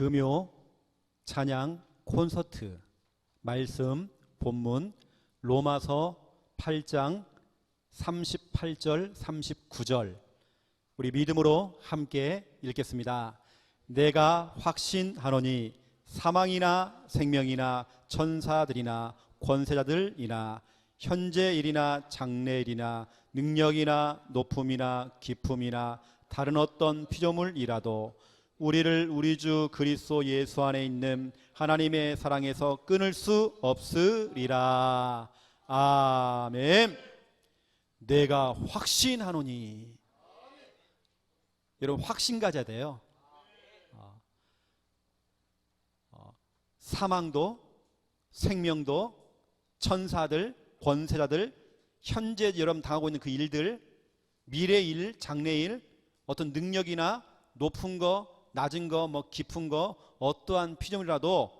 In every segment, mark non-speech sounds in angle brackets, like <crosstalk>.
금요 찬양 콘서트 말씀 본문 로마서 8장 38절 39절 우리 믿음으로 함께 읽겠습니다. 내가 확신하노니 사망이나 생명이나 천사들이나 권세자들이나 현재 일이나 장래 일이나 능력이나 높음이나 깊음이나 다른 어떤 피조물이라도 우리를 우리 주 그리스도 예수 안에 있는 하나님의 사랑에서 끊을 수 없으리라. 아멘. 내가 확신하노니. 여러분 확신 가져야 돼요. 어, 어, 사망도 생명도 천사들 권세자들 현재 여러분 당하고 있는 그 일들 미래 일 장래 일 어떤 능력이나 높은 거 낮은 거, 뭐 깊은 거, 어떠한 피조물이라도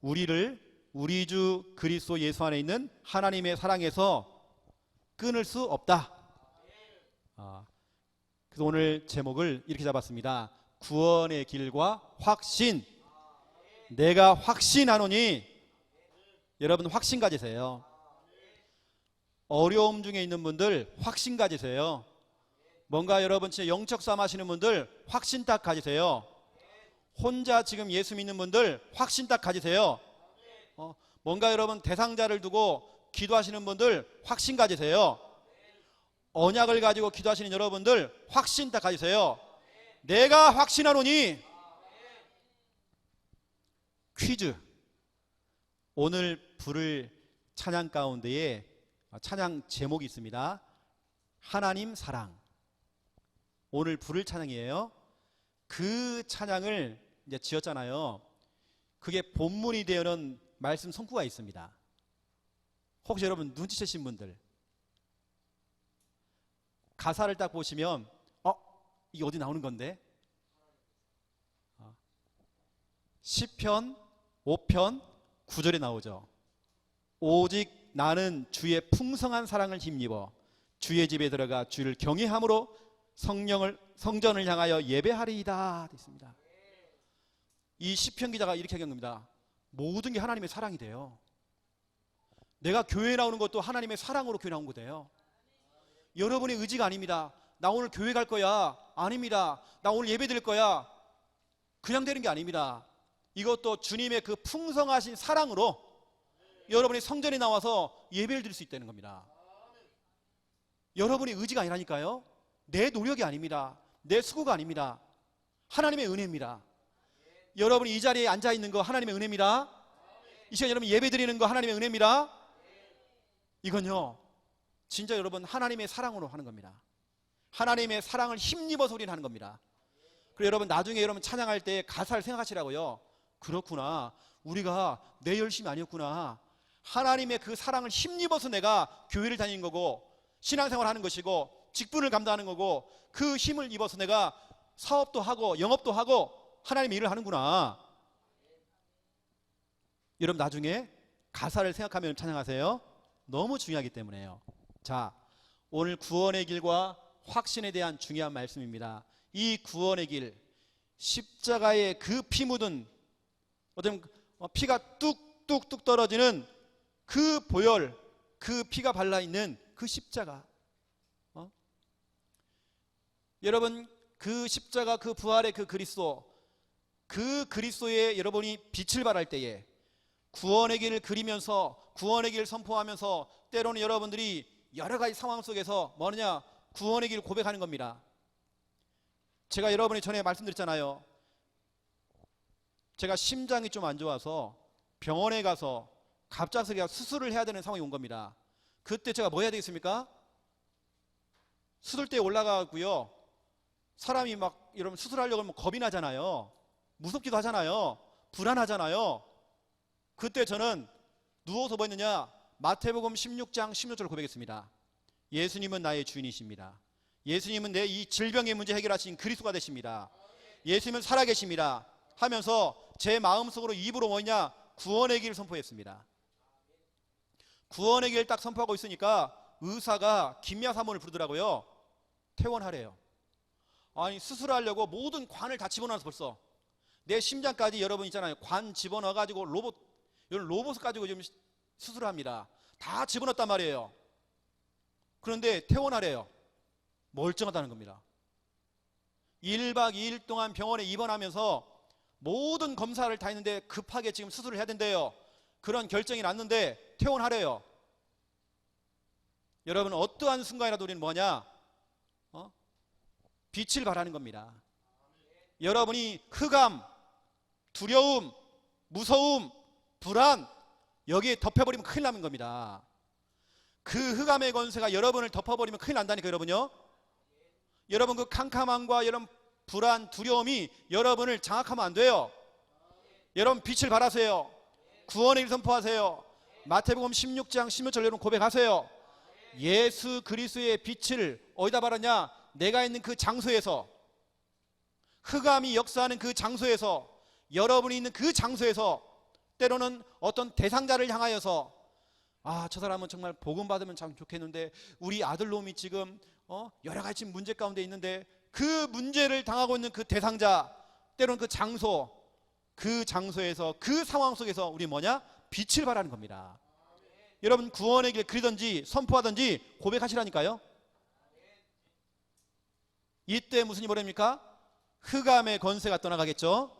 우리를 우리 주 그리스도 예수 안에 있는 하나님의 사랑에서 끊을 수 없다. 아, 그래서 오늘 제목을 이렇게 잡았습니다. 구원의 길과 확신. 내가 확신하노니 여러분 확신 가지세요. 어려움 중에 있는 분들 확신 가지세요. 뭔가 여러분 진짜 영적 싸움 하시는 분들 확신 딱 가지세요. 혼자 지금 예수 믿는 분들 확신 딱 가지세요. 어, 뭔가 여러분 대상자를 두고 기도하시는 분들 확신 가지세요. 언약을 가지고 기도하시는 여러분들 확신 딱 가지세요. 내가 확신하노니 퀴즈. 오늘 부를 찬양 가운데에 찬양 제목이 있습니다. 하나님 사랑. 오늘 부를 찬양이에요. 그 찬양을 이제 지었잖아요. 그게 본문이 되는 말씀 성구가 있습니다. 혹시 여러분 눈치채신 분들 가사를 딱 보시면 어 이게 어디 나오는 건데? 어, 시편 5편 9절에 나오죠. 오직 나는 주의 풍성한 사랑을 힘입어 주의 집에 들어가 주를 경외함으로 성령을 성전을 향하여 예배하리이다 됐습니다. 이 시편 기자가 이렇게 얘기한 겁니다. 모든 게 하나님의 사랑이 돼요. 내가 교회 나오는 것도 하나님의 사랑으로 교회 나온 거돼요. 여러분의 의지가 아닙니다. 나 오늘 교회 갈 거야. 아닙니다. 나 오늘 예배 드릴 거야. 그냥 되는 게 아닙니다. 이것도 주님의 그 풍성하신 사랑으로 여러분이 성전에 나와서 예배를 드릴 수 있다는 겁니다. 여러분의 의지가 아니라니까요. 내 노력이 아닙니다. 내 수고가 아닙니다. 하나님의 은혜입니다. 여러분이 이 자리에 앉아 있는 거 하나님의 은혜입니다. 이 시간 여러분 예배 드리는 거 하나님의 은혜입니다. 이건요, 진짜 여러분 하나님의 사랑으로 하는 겁니다. 하나님의 사랑을 힘입어서 우리는 하는 겁니다. 그리고 여러분 나중에 여러분 찬양할 때 가사를 생각하시라고요. 그렇구나. 우리가 내 열심이 아니었구나. 하나님의 그 사랑을 힘입어서 내가 교회를 다니는 거고 신앙생활 하는 것이고 직분을 감당하는 거고 그 힘을 입어서 내가 사업도 하고 영업도 하고 하나님의 일을 하는구나. 여러분 나중에 가사를 생각하면 찬양하세요. 너무 중요하기 때문에요. 자, 오늘 구원의 길과 확신에 대한 중요한 말씀입니다. 이 구원의 길, 십자가의 그 피 묻은 어떤 피가 뚝뚝뚝 떨어지는 그 보혈, 그 피가 발라 있는 그 십자가. 어? 여러분 그 십자가 그 부활의 그 그리스도 그 그리스도의 여러분이 빛을 발할 때에 구원의 길을 그리면서 구원의 길을 선포하면서 때로는 여러분들이 여러 가지 상황 속에서 뭐냐 구원의 길을 고백하는 겁니다. 제가 여러분이 전에 말씀드렸잖아요. 제가 심장이 좀 안 좋아서 병원에 가서 갑작스레 수술을 해야 되는 상황이 온 겁니다. 그때 제가 뭐 해야 되겠습니까? 수술대에 올라가고요. 사람이 막 여러분 수술하려고 하면 겁이 나잖아요. 무섭기도 하잖아요. 불안하잖아요. 그때 저는 누워서 뭐 했느냐? 마태복음 16장 16절을 고백했습니다. 예수님은 나의 주인이십니다. 예수님은 내 이 질병의 문제 해결하신 그리스도가 되십니다. 예수님은 살아계십니다. 하면서 제 마음속으로 입으로 뭐냐? 구원의 길을 선포했습니다. 구원의 길을 딱 선포하고 있으니까 의사가 김야 사모를 부르더라고요. 퇴원하래요. 아니 수술하려고 모든 관을 다 집어넣어서 벌써 내 심장까지 여러분 있잖아요. 관 집어넣어 가지고 로봇 이런 로봇 가지고 지금 시- 수술합니다. 다 집어넣었단 말이에요. 그런데 퇴원하래요. 멀쩡하다는 겁니다. 1박 2일 동안 병원에 입원하면서 모든 검사를 다 했는데 급하게 지금 수술을 해야 된대요. 그런 결정이 났는데 퇴원하래요. 여러분 어떠한 순간이라도 우리는 뭐냐? 어? 빛을 발하는 겁니다. 여러분이 흑암, 두려움, 무서움, 불안 여기에 덮여버리면 큰일 나는 겁니다. 그 흑암의 권세가 여러분을 덮어버리면 큰일 난다니까 여러분요. 여러분 그 캄캄함과 여러분 불안, 두려움이 여러분을 장악하면 안 돼요. 여러분 빛을 발하세요. 구원의 일 선포하세요. 마태복음 16장 16절 여러분 고백하세요. 예수 그리스도의 빛을 어디다 발하냐? 내가 있는 그 장소에서 흑암이 역사하는 그 장소에서 여러분이 있는 그 장소에서 때로는 어떤 대상자를 향하여서 아, 저 사람은 정말 복음 받으면 참 좋겠는데 우리 아들놈이 지금 어? 여러 가지 문제 가운데 있는데 그 문제를 당하고 있는 그 대상자 때로는 그 장소 그 장소에서 그 상황 속에서 우리 뭐냐? 빛을 발하는 겁니다. 여러분 구원의 길 그리든지 선포하든지 고백하시라니까요. 이때 무슨 일이 벌입니까? 흑암의 권세가 떠나가겠죠.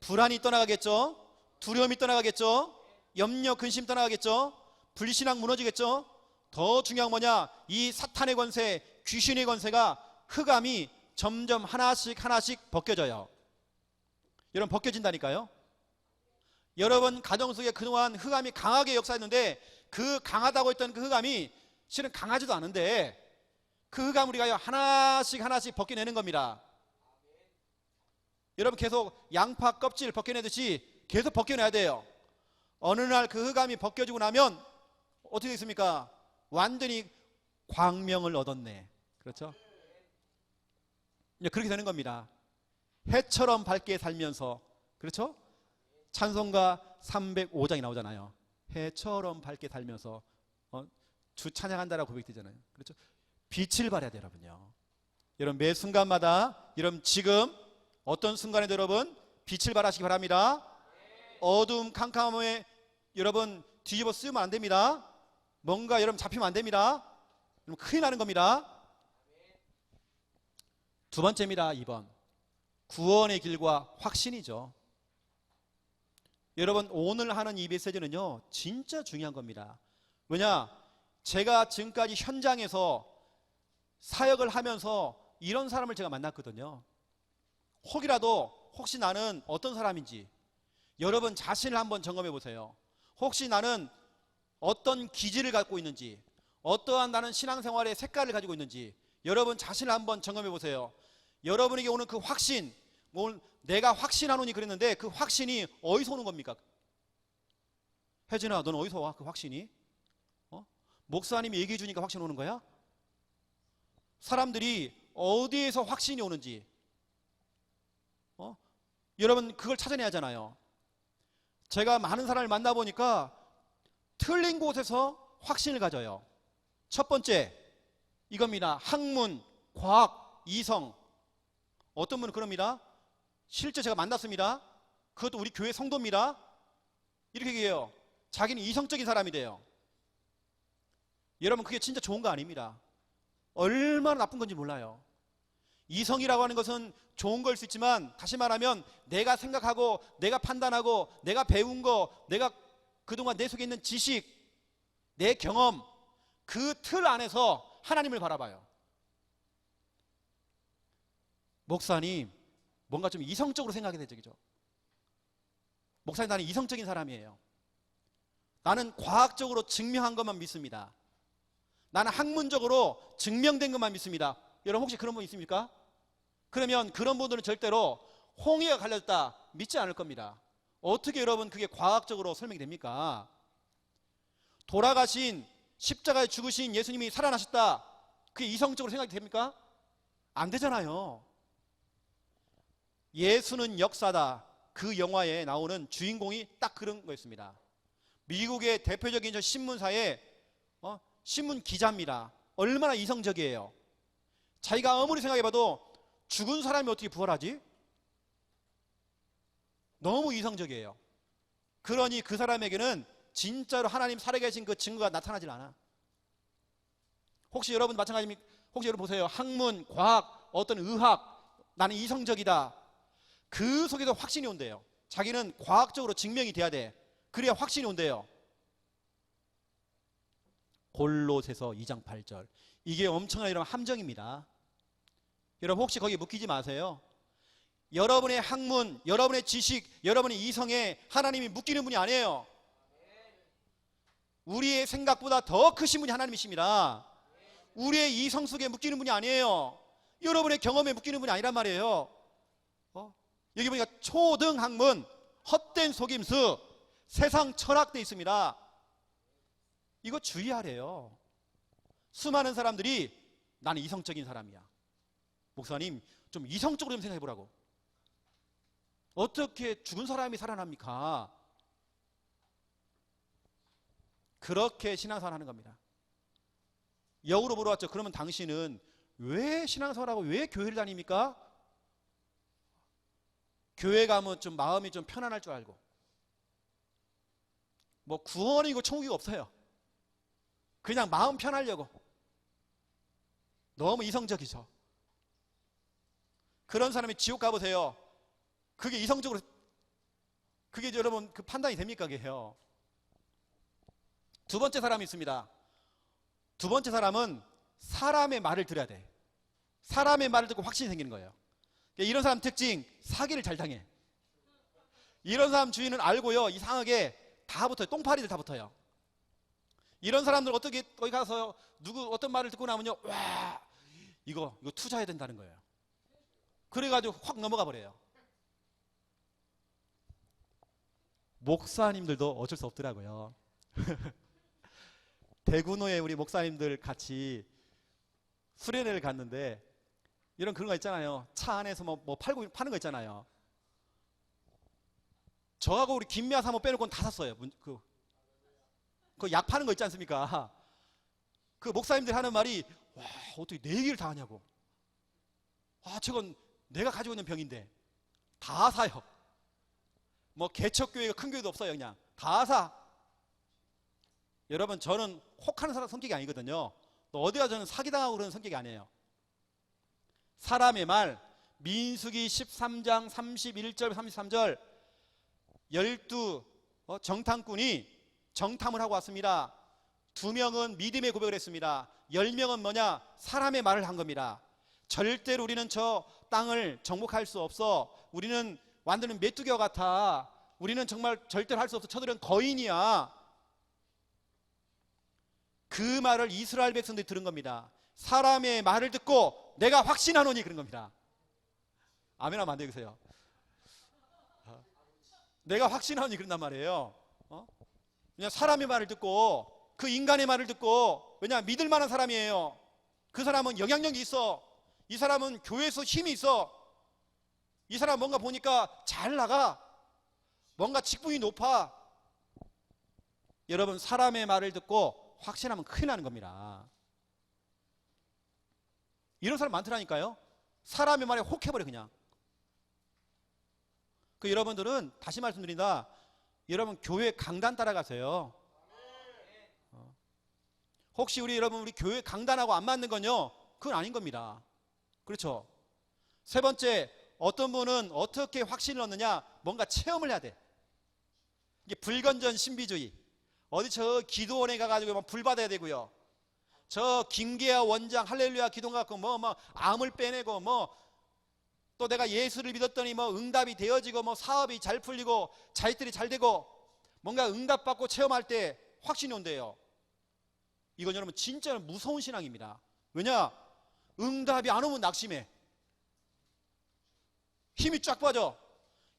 불안이 떠나가겠죠. 두려움이 떠나가겠죠. 염려, 근심 떠나가겠죠. 불신앙 무너지겠죠. 더 중요한 뭐냐? 이 사탄의 권세, 귀신의 권세가 흑암이 점점 하나씩 하나씩 벗겨져요. 여러분 벗겨진다니까요. 여러분 가정 속에 그동안 흑암이 강하게 역사했는데 그 강하다고 했던 그 흑암이 실은 강하지도 않은데 그 흑암 우리가 하나씩 하나씩 벗겨내는 겁니다. 여러분 계속 양파 껍질 벗겨내듯이 계속 벗겨내야 돼요. 어느 날 그 흑암이 벗겨지고 나면 어떻게 됐습니까? 완전히 광명을 얻었네. 그렇죠? 이제 그렇게 되는 겁니다. 해처럼 밝게 살면서 그렇죠? 찬송가 305장이 나오잖아요. 해처럼 밝게 살면서 어, 주 찬양한다라고 고백되잖아요. 그렇죠? 빛을 발해야 돼요, 여러분요. 여러분 매 순간마다 여러분 지금 어떤 순간에도 여러분 빛을 발하시기 바랍니다. 어두움 캄캄함에 여러분 뒤집어 쓰면 안 됩니다. 뭔가 여러분 잡히면 안 됩니다. 여러분 큰일 나는 겁니다. 두 번째입니다. 2번. 구원의 길과 확신이죠. 여러분 오늘 하는 이 메시지는요. 진짜 중요한 겁니다. 왜냐? 제가 지금까지 현장에서 사역을 하면서 이런 사람을 제가 만났거든요. 혹이라도 혹시 나는 어떤 사람인지 여러분 자신을 한번 점검해 보세요. 혹시 나는 어떤 기질을 갖고 있는지 어떠한 나는 신앙생활의 색깔을 가지고 있는지 여러분 자신을 한번 점검해 보세요. 여러분에게 오는 그 확신, 뭐 내가 확신하노니 그랬는데 그 확신이 어디서 오는 겁니까? 혜진아, 너는 어디서 와? 그 확신이? 어? 목사님이 얘기해 주니까 확신 오는 거야? 사람들이 어디에서 확신이 오는지 어? 여러분 그걸 찾아내야 하잖아요. 제가 많은 사람을 만나 보니까 틀린 곳에서 확신을 가져요. 첫 번째 이겁니다. 학문, 과학, 이성. 어떤 분은 그럽니다. 실제 제가 만났습니다. 그것도 우리 교회 성도입니다. 이렇게 얘기해요. 자기는 이성적인 사람이 돼요. 여러분 그게 진짜 좋은 거 아닙니다. 얼마나 나쁜 건지 몰라요. 이성이라고 하는 것은 좋은 걸 수 있지만 다시 말하면 내가 생각하고 내가 판단하고 내가 배운 거 내가 그동안 내 속에 있는 지식 내 경험 그 틀 안에서 하나님을 바라봐요. 목사님 뭔가 좀 이성적으로 생각이 되죠. 그죠? 목사님 나는 이성적인 사람이에요. 나는 과학적으로 증명한 것만 믿습니다. 나는 학문적으로 증명된 것만 믿습니다. 여러분 혹시 그런 분 있습니까? 그러면 그런 분들은 절대로 홍해가 갈렸다 믿지 않을 겁니다. 어떻게 여러분 그게 과학적으로 설명이 됩니까? 돌아가신 십자가에 죽으신 예수님이 살아나셨다. 그게 이성적으로 생각이 됩니까? 안 되잖아요. 예수는 역사다. 그 영화에 나오는 주인공이 딱 그런 거였습니다. 미국의 대표적인 어? 신문 기자입니다. 얼마나 이성적이에요. 자기가 아무리 생각해봐도 죽은 사람이 어떻게 부활하지? 너무 이성적이에요. 그러니 그 사람에게는 진짜로 하나님 살아계신 그 증거가 나타나질 않아. 혹시 여러분 마찬가지입니까? 혹시 여러분 보세요. 학문, 과학, 어떤 의학, 나는 이성적이다. 그 속에서 확신이 온대요. 자기는 과학적으로 증명이 돼야 돼. 그래야 확신이 온대요. 골로새서 2장 8절. 이게 엄청난 이런 함정입니다. 여러분 혹시 거기 묶이지 마세요. 여러분의 학문, 여러분의 지식, 여러분의 이성에 하나님이 묶이는 분이 아니에요. 우리의 생각보다 더 크신 분이 하나님이십니다. 우리의 이성 속에 묶이는 분이 아니에요. 여러분의 경험에 묶이는 분이 아니란 말이에요. 어? 여기 보니까 초등 학문, 헛된 속임수, 세상 철학 돼 있습니다. 이거 주의하래요. 수많은 사람들이 나는 이성적인 사람이야. 목사님, 좀 이성적으로 좀 생각해 보라고. 어떻게 죽은 사람이 살아납니까? 그렇게 신앙생활 하는 겁니다. 역으로 물어봤죠. 그러면 당신은 왜 신앙생활하고 왜 교회를 다닙니까? 교회 가면 좀 마음이 좀 편안할 줄 알고. 뭐 구원이고 천국이고 없어요. 그냥 마음 편하려고. 너무 이성적이죠. 그런 사람이 지옥 가보세요. 그게 이성적으로, 그게 여러분 그 판단이 됩니까? 그게요. 두 번째 사람이 있습니다. 두 번째 사람은 사람의 말을 들어야 돼. 사람의 말을 듣고 확신이 생기는 거예요. 그러니까 이런 사람 특징, 사기를 잘 당해. 이런 사람 주인은 알고요, 이상하게 다 붙어요. 똥파리들 다 붙어요. 이런 사람들 어떻게 거기 가서 누구 어떤 말을 듣고 나면요, 와, 이거 이거 투자해야 된다는 거예요. 그래 가지고 확 넘어가 버려요. 목사님들도 어쩔 수 없더라고요. <laughs> 대구노에 우리 목사님들 같이 수련회를 갔는데 이런 그런 거 있잖아요. 차 안에서 뭐, 뭐 팔고 파는 거 있잖아요. 저하고 우리 김미아 사모 빼놓고는 다 샀어요. 문- 그, 그 약 파는 거 있지 않습니까? <laughs> 그 목사님들 하는 말이 와 어떻게 네 얘기를 다 하냐고. 아 저건 내가 가지고 있는 병인데 다 사요. 뭐 개척교회가 큰 교회도 없어요 그냥 다 사. 여러분 저는 혹하는 사람 성격이 아니거든요. 또 어디가 저는 사기당하고 그러는 성격이 아니에요. 사람의 말 민수기 13장 31절 33절 열두 어, 정탐꾼이 정탐을 하고 왔습니다. 두 명은 믿음의 고백을 했습니다. 열 명은 뭐냐? 사람의 말을 한 겁니다. 절대로 우리는 저 땅을 정복할 수 없어. 우리는 완전히 메뚜기와 같아. 우리는 정말 절대로 할 수 없어. 저들은 거인이야. 그 말을 이스라엘 백성들이 들은 겁니다. 사람의 말을 듣고 내가 확신하노니 그런 겁니다. 아멘 하면 안 되겠어요. 어? 내가 확신하노니 그런단 말이에요. 어? 그냥 사람의 말을 듣고 그 인간의 말을 듣고 왜냐 믿을 만한 사람이에요. 그 사람은 영향력이 있어. 이 사람은 교회에서 힘이 있어. 이 사람 뭔가 보니까 잘 나가. 뭔가 직분이 높아. 여러분 사람의 말을 듣고 확신하면 큰일 나는 겁니다. 이런 사람 많더라니까요. 사람의 말에 혹해버려 그냥. 그 여러분들은 다시 말씀드린다. 여러분 교회 강단 따라가세요. 어. 혹시 우리 여러분 우리 교회 강단하고 안 맞는 건요. 그건 아닌 겁니다. 그렇죠. 세 번째 어떤 분은 어떻게 확신을 얻느냐? 뭔가 체험을 해야 돼. 이게 불건전 신비주의. 어디 저 기도원에 가가지고 막 불 받아야 되고요. 저 김계아 원장 할렐루야 기도 갖고 뭐뭐 암을 빼내고 뭐 또 내가 예수를 믿었더니 뭐 응답이 되어지고 뭐 사업이 잘 풀리고 자식들이 잘 되고 뭔가 응답받고 체험할 때 확신이 온대요. 이건 여러분 진짜 무서운 신앙입니다. 왜냐? 응답이 안 오면 낙심해. 힘이 쫙 빠져.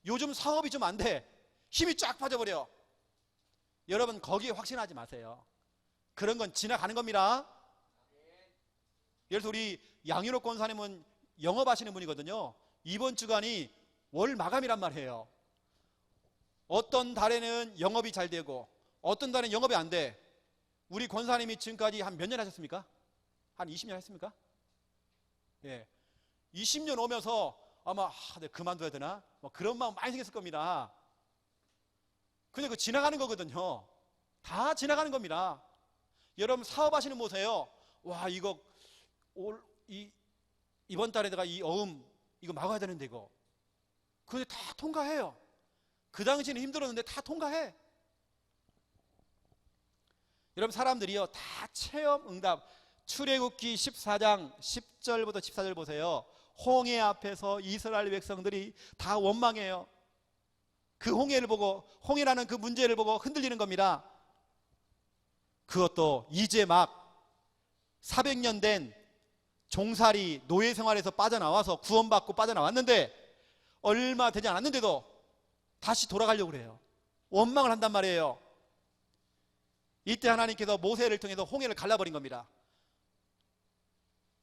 요즘 사업이 좀 안 돼. 힘이 쫙 빠져버려. 여러분 거기에 확신하지 마세요. 그런 건 지나가는 겁니다. 예를 들어 우리 양윤옥 권사님은 영업하시는 분이거든요. 이번 주간이 월 마감이란 말이에요. 어떤 달에는 영업이 잘 되고 어떤 달에는 영업이 안 돼. 우리 권사님이 지금까지 한 몇 년 하셨습니까? 한 20년 했습니까? 예. 20년 오면서 아마 아, 내가 그만둬야 되나? 뭐 그런 마음 많이 생겼을 겁니다. 근데 그 지나가는 거거든요. 다 지나가는 겁니다. 여러분 사업하시는 보세요. 와 이거 올 이 이번 달에다가 이 어음 이거 막아야 되는데 이거. 근데 다 통과해요. 그 당시에는 힘들었는데 다 통과해. 여러분 사람들이요 다 체험 응답 출애굽기 14장 10절부터 14절 보세요. 홍해 앞에서 이스라엘 백성들이 다 원망해요. 그 홍해를 보고 홍해라는 그 문제를 보고 흔들리는 겁니다. 그것도 이제 막 400년 된 종살이 노예 생활에서 빠져나와서 구원받고 빠져나왔는데 얼마 되지 않았는데도 다시 돌아가려고 그래요. 원망을 한단 말이에요. 이때 하나님께서 모세를 통해서 홍해를 갈라버린 겁니다.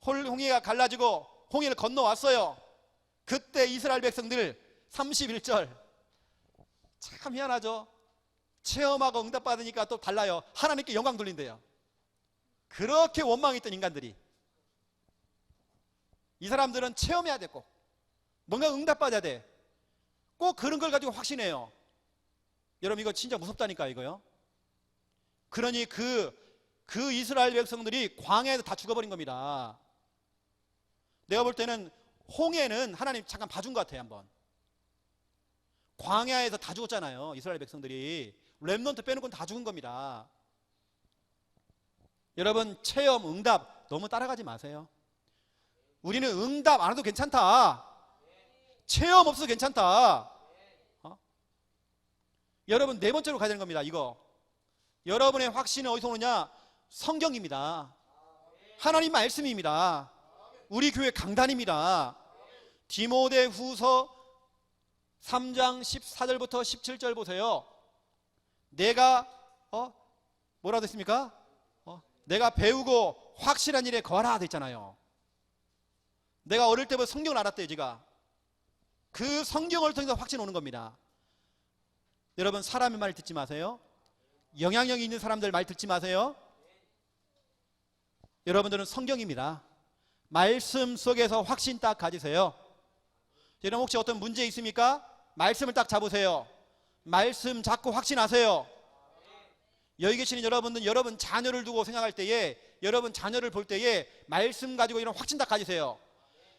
홀- 홍해가 갈라지고 홍해를 건너왔어요. 그때 이스라엘 백성들 31절 참 희한하죠. 체험하고 응답받으니까 또 달라요. 하나님께 영광 돌린대요. 그렇게 원망했던 인간들이 이 사람들은 체험해야 되고 뭔가 응답받아야 돼. 꼭 그런 걸 가지고 확신해요. 여러분 이거 진짜 무섭다니까 이거요. 그러니 그, 그 이스라엘 백성들이 광야에서 다 죽어버린 겁니다. 내가 볼 때는 홍해는 하나님 잠깐 봐준 것 같아요, 한번. 광야에서 다 죽었잖아요, 이스라엘 백성들이. 랩넌트 빼놓고는 다 죽은 겁니다. 여러분, 체험, 응답 너무 따라가지 마세요. 우리는 응답 안 해도 괜찮다. 체험 없어도 괜찮다. 어? 여러분, 네 번째로 가야 되는 겁니다, 이거. 여러분의 확신은 어디서 오느냐? 성경입니다. 하나님 말씀입니다. 우리 교회 강단입니다. 디모데 후서 3장 14절부터 17절 보세요. 내가 어 뭐라 됐습니까? 어, 내가 배우고 확실한 일에 거하라 돼 있잖아요. 내가 어릴 때부터 성경을 알았대요, 제가. 그 성경을 통해서 확신 오는 겁니다. 여러분 사람의 말 듣지 마세요. 영향력 있는 사람들 말 듣지 마세요. 여러분들은 성경입니다. 말씀 속에서 확신 딱 가지세요. 여러분 혹시 어떤 문제 있습니까? 말씀을 딱 잡으세요. 말씀 잡고 확신하세요. 여기 계시는 여러분들 여러분 자녀를 두고 생각할 때에 여러분 자녀를 볼 때에 말씀 가지고 이런 확신 딱 가지세요.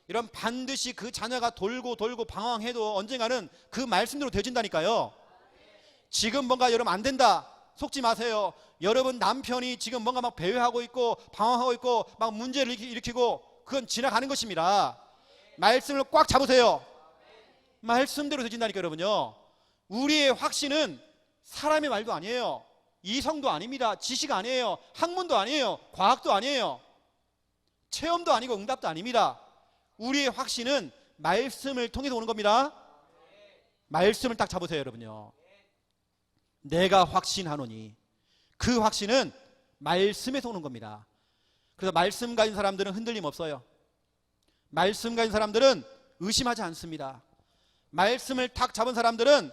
이런 반드시 그 자녀가 돌고 돌고 방황해도 언젠가는 그 말씀대로 되진다니까요. 지금 뭔가 여러분 안 된다. 속지 마세요. 여러분 남편이 지금 뭔가 막 배회하고 있고 방황하고 있고 막 문제를 일으키- 일으키고 그건 지나가는 것입니다. 말씀을 꽉 잡으세요. 말씀대로 되진다니까 여러분요. 우리의 확신은 사람의 말도 아니에요. 이성도 아닙니다. 지식 아니에요. 학문도 아니에요. 과학도 아니에요. 체험도 아니고 응답도 아닙니다. 우리의 확신은 말씀을 통해서 오는 겁니다. 말씀을 딱 잡으세요, 여러분요. 내가 확신하노니 그 확신은 말씀에서 오는 겁니다. 그래서 말씀 가진 사람들은 흔들림 없어요. 말씀 가진 사람들은 의심하지 않습니다. 말씀을 탁 잡은 사람들은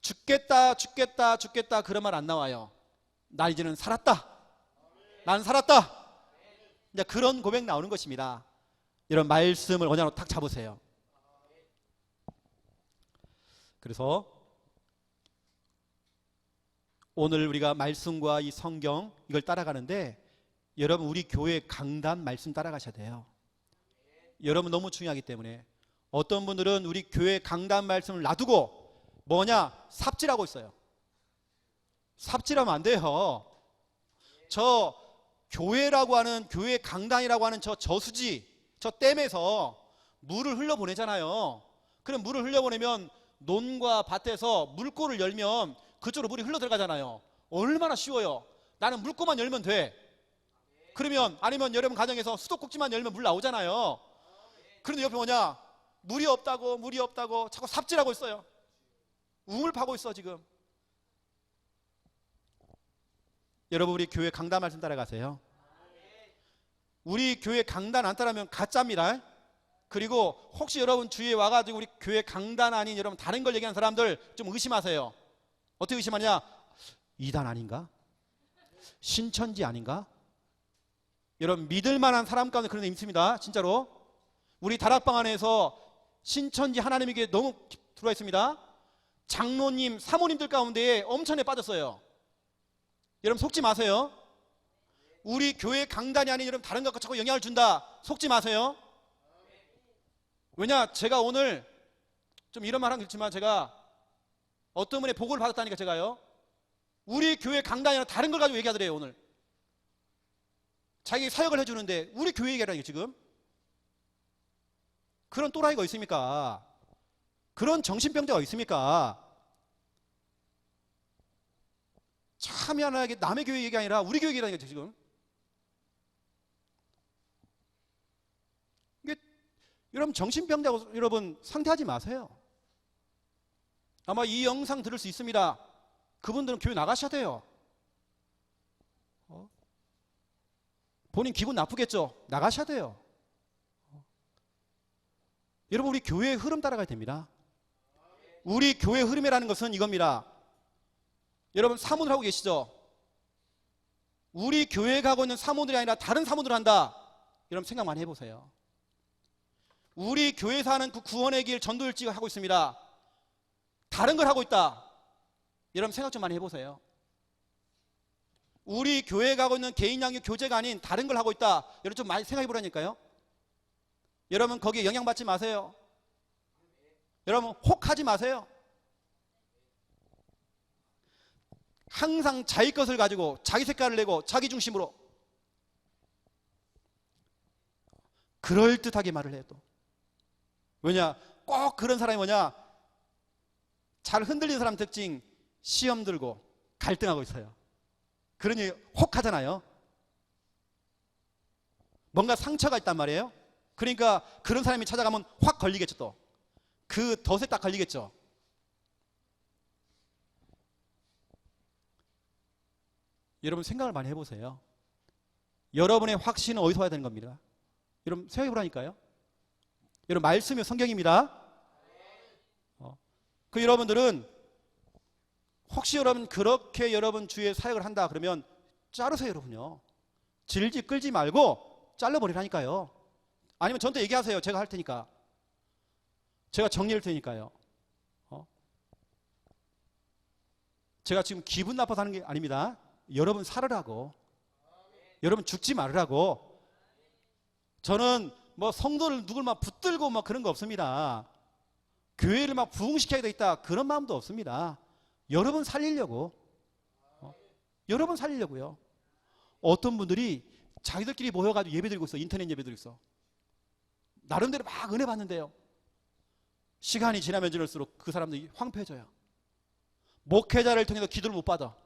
죽겠다, 죽겠다, 죽겠다 그런 말 안 나와요. 나 이제는 살았다. 난 살았다. 이제 그런 고백 나오는 것입니다. 이런 말씀을 언양으로 탁 잡으세요. 그래서 오늘 우리가 말씀과 이 성경 이걸 따라가는데 여러분 우리 교회 강단 말씀 따라가셔야 돼요. 여러분 너무 중요하기 때문에 어떤 분들은 우리 교회 강단 말씀을 놔두고 뭐냐 삽질하고 있어요. 삽질하면 안 돼요. 저 교회라고 하는 교회 강단이라고 하는 저 저수지 저 댐에서 물을 흘려 보내잖아요. 그럼 물을 흘려 보내면 논과 밭에서 물꼬를 열면 그쪽으로 물이 흘러 들어가잖아요. 얼마나 쉬워요. 나는 물꼬만 열면 돼. 그러면 아니면 여러분 가정에서 수도꼭지만 열면 물 나오잖아요. 그런데 옆에 뭐냐? 물이 없다고 물이 없다고 자꾸 삽질하고 있어요. 우물 파고 있어 지금. 여러분 우리 교회 강단 말씀 따라가세요. 우리 교회 강단 안 따라면 가짜입니다. 그리고 혹시 여러분 주위에 와가지고 우리 교회 강단 아닌 여러분 다른 걸 얘기하는 사람들 좀 의심하세요. 어떻게 의심하냐? 이단 아닌가? 신천지 아닌가? 여러분 믿을 만한 사람 가운데 그런 애 있습니다. 진짜로. 우리 다락방 안에서 신천지 하나님에게 너무 들어와 있습니다. 장로님, 사모님들 가운데에 엄청나게 빠졌어요. 여러분 속지 마세요. 우리 교회 강단이 아닌 여러분 다른 것과 자꾸 영향을 준다. 속지 마세요. 왜냐 제가 오늘 좀 이런 말 하면 그렇지만 제가 어떤 분의 보고를 받았다니까 제가요. 우리 교회 강단이 아니라 다른 걸 가지고 얘기하더래요 오늘. 자기 사역을 해주는데 우리 교회 얘기하라니 지금. 그런 또라이가 있습니까? 그런 정신병자가 있습니까? 참 희한하게 남의 교회 얘기 아니라 우리 교회 얘기라니까 지금. 이게 여러분 정신병자고 여러분 상대하지 마세요. 아마 이 영상 들을 수 있습니다. 그분들은 교회 나가셔야 돼요. 어? 본인 기분 나쁘겠죠? 나가셔야 돼요. 어? 여러분 우리 교회의 흐름 따라가야 됩니다. 우리 교회 흐름이라는 것은 이겁니다. 여러분 사모들 하고 계시죠? 우리 교회 가고 있는 사모들이 아니라 다른 사모들 한다. 여러분 생각 많이 해보세요. 우리 교회에서 하는 그 구원의 길 전도일지가 하고 있습니다. 다른 걸 하고 있다. 여러분 생각 좀 많이 해보세요. 우리 교회 가고 있는 개인 양육 교제가 아닌 다른 걸 하고 있다. 여러분 좀 많이 생각해 보라니까요. 여러분 거기에 영향받지 마세요. 여러분 혹하지 마세요. 항상 자기 것을 가지고 자기 색깔을 내고 자기 중심으로 그럴듯하게 말을 해요 또. 왜냐? 꼭 그런 사람이 뭐냐? 잘 흔들리는 사람 특징 시험 들고 갈등하고 있어요. 그러니 혹 하잖아요. 뭔가 상처가 있단 말이에요. 그러니까 그런 사람이 찾아가면 확 걸리겠죠 또. 그 덫에 딱 걸리겠죠. 여러분 생각을 많이 해보세요. 여러분의 확신은 어디서 와야 되는 겁니다. 여러분 생각해 보라니까요. 여러분 말씀이 성경입니다. 어. 그 여러분들은 혹시 여러분 그렇게 여러분 주위에 사역을 한다 그러면 자르세요 여러분요. 질질 끌지 말고 잘라버리라니까요. 아니면 저한테 얘기하세요. 제가 할 테니까. 제가 정리할 테니까요. 어? 제가 지금 기분 나빠서 하는 게 아닙니다. 여러분 살으라고. 여러분 죽지 말으라고. 저는 뭐 성도를 누굴 막 붙들고 막 그런 거 없습니다. 교회를 막 부흥시켜야 되겠다 그런 마음도 없습니다. 여러분 살리려고. 어? 여러분 살리려고요. 어떤 분들이 자기들끼리 모여가지고 예배 드리고 있어. 인터넷 예배 드리고 있어. 나름대로 막 은혜 받는데요. 시간이 지나면 지날수록 그 사람들이 황폐해져요. 목회자를 통해서 기도를 못 받아.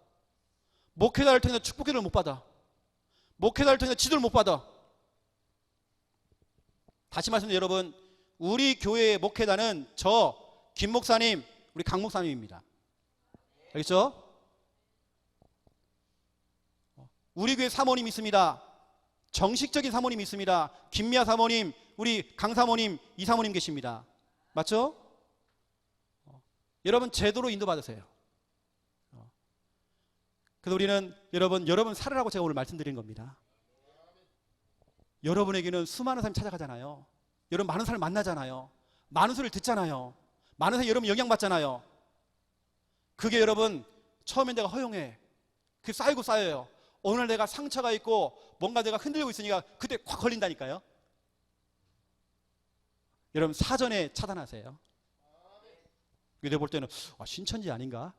목회자를 통해서 축복 기도를 못 받아. 목회자를 통해서 지도를 못 받아. 다시 말씀드려 여러분, 우리 교회의 목회자는 저 김 목사님, 우리 강 목사님입니다. 알겠죠? 우리 교회 사모님 있습니다. 정식적인 사모님 있습니다. 김미아 사모님, 우리 강 사모님, 이 사모님 계십니다. 맞죠? 어, 여러분 제도로 인도받으세요. 어. 그래서 우리는 여러분 여러분 살으라고 제가 오늘 말씀드린 겁니다. 여러분에게는 수많은 사람이 찾아가잖아요. 여러분 많은 사람 만나잖아요. 많은 소리를 듣잖아요. 많은 사람이 여러분 영향받잖아요. 그게 여러분 처음엔 내가 허용해. 그게 쌓이고 쌓여요. 오늘 내가 상처가 있고 뭔가 내가 흔들리고 있으니까 그때 확 걸린다니까요. 여러분 사전에 차단하세요. 내가 볼 때는 아, 신천지 아닌가?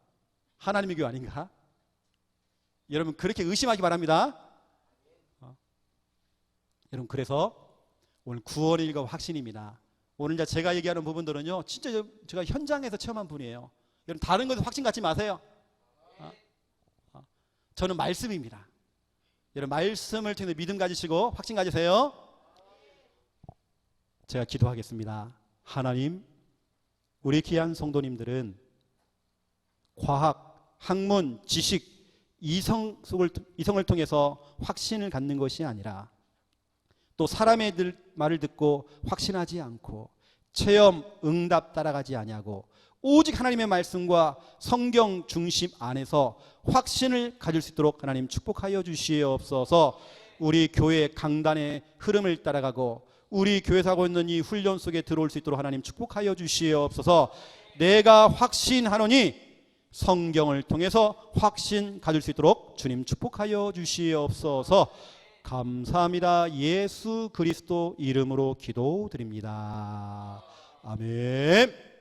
하나님의 교회 아닌가? 여러분 그렇게 의심하기 바랍니다. 어. 여러분 그래서 오늘 9월 1일 확신입니다. 오늘 제가 얘기하는 부분들은요, 진짜 제가 현장에서 체험한 분이에요. 여러분 다른 것에 확신 갖지 마세요. 어? 어. 저는 말씀입니다. 여러분 말씀을 통해 믿음 가지시고 확신 가지세요. 제가 기도하겠습니다. 하나님, 우리 귀한 성도님들은 과학, 학문, 지식, 이성 속을 이성을 통해서 확신을 갖는 것이 아니라 또 사람의 말을 듣고 확신하지 않고 체험 응답 따라가지 아니하고 오직 하나님의 말씀과 성경 중심 안에서 확신을 가질 수 있도록 하나님 축복하여 주시옵소서. 우리 교회 강단의 흐름을 따라가고 우리 교회에서 하고 있는 이 훈련 속에 들어올 수 있도록 하나님 축복하여 주시옵소서. 내가 확신하노니 성경을 통해서 확신 가질 수 있도록 주님 축복하여 주시옵소서. 감사합니다. 예수 그리스도 이름으로 기도드립니다. 아멘.